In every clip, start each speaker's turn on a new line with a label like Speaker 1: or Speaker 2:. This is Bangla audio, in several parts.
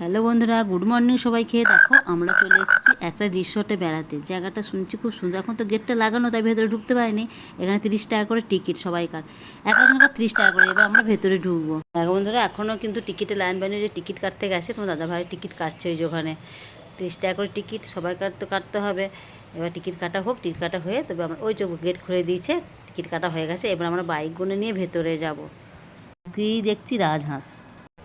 Speaker 1: হ্যালো বন্ধুরা, গুড মর্নিং সবাইকে। দেখো, আমরা চলে এসেছি একটা রিসর্টে বেড়াতে। জায়গাটা শুনছি খুব সুন্দর। এখন তো গেটটা লাগানো, তাই ভেতরে ঢুকতে পারিনি। এখানে তিরিশ টাকা করে টিকিট সবাইকার। এক একজনকার তিরিশ টাকা করে, এবার আমরা ভেতরে ঢুকবো। দেখো বন্ধুরা এখনও কিন্তু টিকিটে লাইন বানিয়ে যে টিকিট কাটতে গেছে, তোমার দাদা ভাই টিকিট কাটছে ওই ওখানে। তিরিশ টাকা করে টিকিট সবাইকার তো কাটতে হবে। এবার টিকিট কাটা হোক টিকিট কাটা হয়ে, তবে আমরা ওই যে গেট খুলে দিয়েছে টিকিট কাটা হয়ে গেছে। এবার আমরা বাইকগুলো নিয়ে ভেতরে যাব। কি দেখছি রাজহাঁস।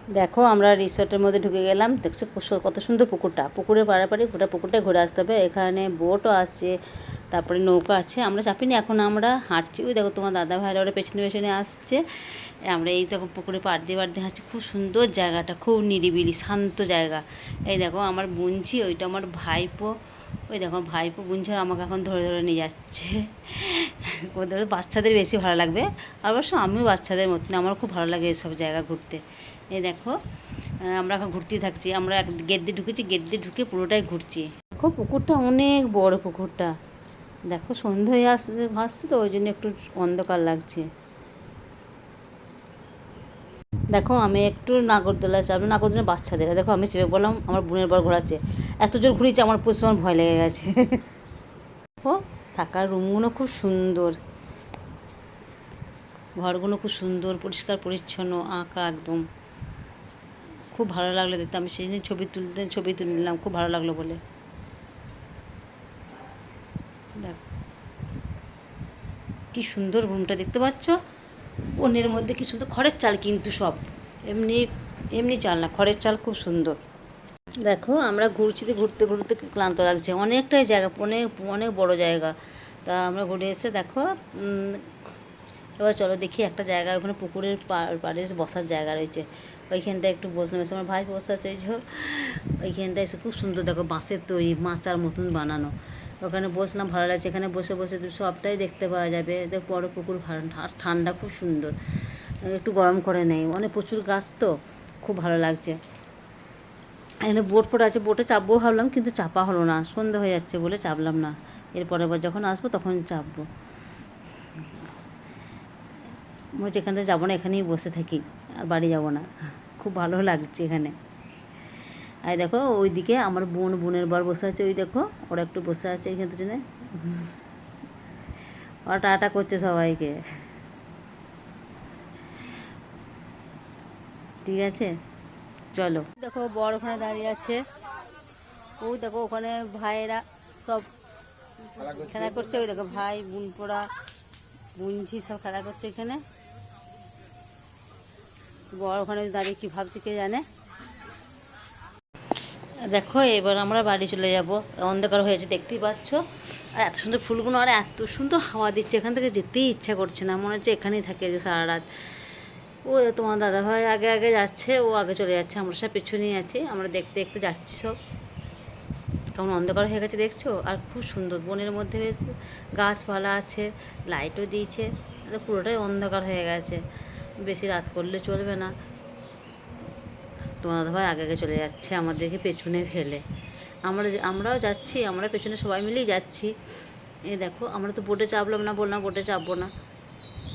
Speaker 1: দেখো, আমরা রিসর্টের মধ্যে ঢুকে গেলাম। দেখছ কত- সুন্দর পুকুরটা। পুকুরের পাড়াপাড়ি গোটা পুকুরটাই ঘুরে আসতে হবে। এখানে বোটও আছে, তারপরে নৌকা আছে। আমরা চাপিনি, এখন আমরা হাঁটছি। ওই দেখো, তোমার দাদা ভাইরা ওরা পেছনে পেছনে আসছে। আমরা এই দেখো, পুকুরে পাড় দিয়ে পাড় দিয়ে হাঁটছি। খুব সুন্দর জায়গাটা, খুব নিরিবিলি, শান্ত জায়গা। এই দেখো, আমার বুনছি ওইটা আমার ভাইপো। ওই দেখো ভাইপো বুনছি আর আমাকে এখন ধরে ধরে নিয়ে যাচ্ছে। ওদের বাচ্চাদের বেশি ভালো লাগবে। আর অবশ্য আমিও বাচ্চাদের মতন আমার খুব ভালো লাগে এসব জায়গা ঘুরতে। এই দেখো আমরা এখন ঘুরতেই থাকছি। আমরা এক গেট দিয়ে ঢুকেছি, গেট দিয়ে ঢুকে পুরোটাই ঘুরছি। দেখো, পুকুরটা অনেক বড় পুকুরটা। দেখো সন্ধে হয়ে আসছে তো, ওই জন্য একটু অন্ধকার লাগছে। দেখো, আমি একটু নাগরদোলা চাপলাম নাগরদোলা বাচ্চাদের। দেখো, আমি চেপে বললাম আমার বোনের বর ঘোরাচ্ছে। এত জোর ঘুরিয়েছে, আমার প্রচুর ভয় লেগে গেছে। দেখো থাকার রুমগুলো খুব সুন্দর। ঘরগুলো খুব সুন্দর, পরিষ্কার, পরিচ্ছন্ন, আঁকা একদম। খুব ভালো লাগল দেখতে। আমি সেই দিন ছবি তুলতে, ছবি তুলে নিলাম, খুব ভালো লাগল বলে। দেখ, কি সুন্দর রুমটা, দেখতে পাচ্ছ? বনের মধ্যে কি সুন্দর খড়ের চাল কিন্তু সব। এমনি এমনি চাল না, খড়ের চাল খুব সুন্দর। দেখো, আমরা ঘুরছি ঘুরতে ঘুরতে ক্লান্ত লাগছে। অনেকটাই জায়গা অনেক অনেক বড় জায়গা। তা আমরা ঘুরে এসে দেখো এবার চলো দেখি একটা জায়গা, ওখানে পুকুরের পাড় বসার জায়গা রয়েছে। ওইখানটা একটু বসলাম। এসে আমার ভাই বসে আছে ওইখানটা এসে খুব সুন্দর দেখো, বাঁশের তৈরি, মাচার মতন বানানো। ওখানে বসলাম, ভালো লাগছে। এখানে বসে বসে সবটাই দেখতে পাওয়া যাবে। বড় পুকুর ঠান্ডা, খুব সুন্দর। একটু গরম করে নেই। অনেক প্রচুর গাছ তো, খুব ভালো লাগছে। এখানে বোট ফোট আছে, বোটে চাপবো ভাবলাম, কিন্তু চাপা হলো না। সন্ধে হয়ে যাচ্ছে বলে চাপলাম না। এরপরের আবার যখন আসব তখন চাপবো। মনে হচ্ছে এখান থেকে যাব না, এখানেই বসে থাকি। আর বাড়ি যাব না। খুব ভালো লাগছে এখানে। আর দেখো, ওইদিকে আমার বোন, বোনের বর বসে আছে, ওই দেখো, ওরা একটু বসে আছে এইখানে দুজনে ওরা টাটা করছে সবাইকে। ঠিক আছে? চলো। দেখো, বর ওখানে দাঁড়িয়ে আছে। ও দেখো, ওখানে ভাইয়েরা সব খেলা করছে। ওই দেখো, ভাই, বোন পোড়া বুনছি সব খেলা করছে এখানে। বর ওখানে দাঁড়িয়ে কি ভাবছে কে জানে? দেখো, এবার আমরা বাড়ি চলে যাব। অন্ধকার হয়েছে, দেখতেই পাচ্ছ। আর এত সুন্দর ফুলগুলো, আর এত সুন্দর হাওয়া দিচ্ছে। এখান থেকে যেতেই ইচ্ছা করছে না। মনে হচ্ছে এখানেই থাকে যে সারা রাত। ও, তোমার দাদা ভাই আগে আগে যাচ্ছে, ও আগে চলে যাচ্ছে। আমরা সব পেছনেই আছি। আমরা দেখতে দেখতে যাচ্ছি সব। কেমন অন্ধকার হয়ে গেছে, দেখছ? আর খুব সুন্দর, বনের মধ্যে বেশ গাছপালা আছে, লাইটও দিয়েছে। পুরোটাই অন্ধকার হয়ে গেছে। বেশি রাত করলে চলবে না। তোমার ভাই আগে আগে চলে যাচ্ছে, আমাদেরকে পেছনে ফেলে। আমরা আমরাও যাচ্ছি, আমরা পেছনে সবাই মিলেই যাচ্ছি। এই দেখো, আমরা তো বোটে চাপলাম না, বললাম বোটে চাপবো না।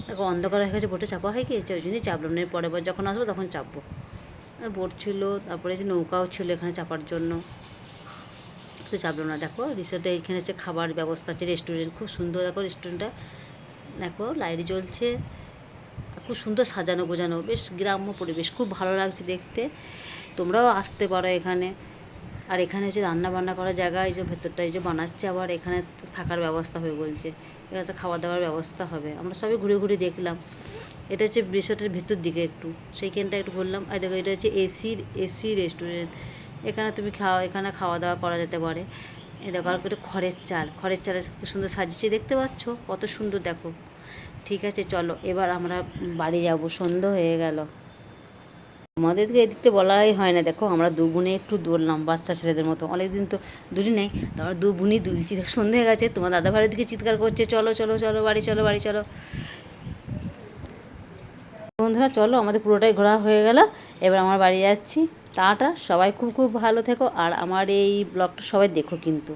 Speaker 1: দেখো, অন্ধকার হয়ে গেছে বোটে চাপা হয়ে গিয়েছে, ওই জন্যই চাপলাম না। পরের বার যখন আসব তখন চাপবো। বোট ছিল, তারপরে যে নৌকাও ছিল এখানে চাপার জন্য। তো চাপলো না। দেখো রিসোর্টে এখানে হচ্ছে খাবার ব্যবস্থা আছে রেস্টুরেন্ট খুব সুন্দর। দেখো রেস্টুরেন্টটা দেখো লাইট জ্বলছে। খুব সুন্দর সাজানো গোজানো, বেশ গ্রাম্য পরিবেশ, খুব ভালো লাগছে দেখতে। তোমরাও আসতে পারো এখানে। আর এখানে হচ্ছে রান্না বান্না করার জায়গা, এই যে ভেতরটা, এই যে বানাচ্ছে, আবার এখানে থাকার ব্যবস্থা হবে বলছে। এখানে খাওয়া দাওয়ার ব্যবস্থা হবে। আমরা সবাই ঘুরে ঘুরে দেখলাম। এটা হচ্ছে রিসোর্টের ভেতর দিকে একটু। সেইখানটা একটু ঘুরলাম। আর দেখো, এটা হচ্ছে এসির এসি রেস্টুরেন্ট। এখানে তুমি খাওয়া এখানে খাওয়া দাওয়া করা যেতে পারে। এই দেখো, আর খড়ের চাল। খড়ের চালে খুব সুন্দর সাজিয়েছে। দেখতে পাচ্ছ? কত সুন্দর, দেখো। ঠিক আছে, চলো। এবার আমরা বাড়ি যাব। সন্ধ্যে হয়ে গেল। আমাদেরকে এদিকটা বলাই হয় না। দেখো, আমরা দু বোনে একটু দৌড়লাম বাচ্চা ছেলেদের মতো। অনেকদিন তো দুলি নেই। তারপর দু বোনই দুলছি সন্ধে গেছে। তোমার দাদা ভাইয়ের দিকে চিৎকার করছে, চলো চলো চলো, বাড়ি চলো বাড়ি, চলো। বন্ধুরা, চলো, আমাদের পুরোটাই ঘোরা হয়ে গেল। এবার আমার বাড়ি যাচ্ছি। টাটা। সবাই খুব খুব ভালো থেকো। আর আমার এই ব্লগটা সবাই দেখো কিন্তু।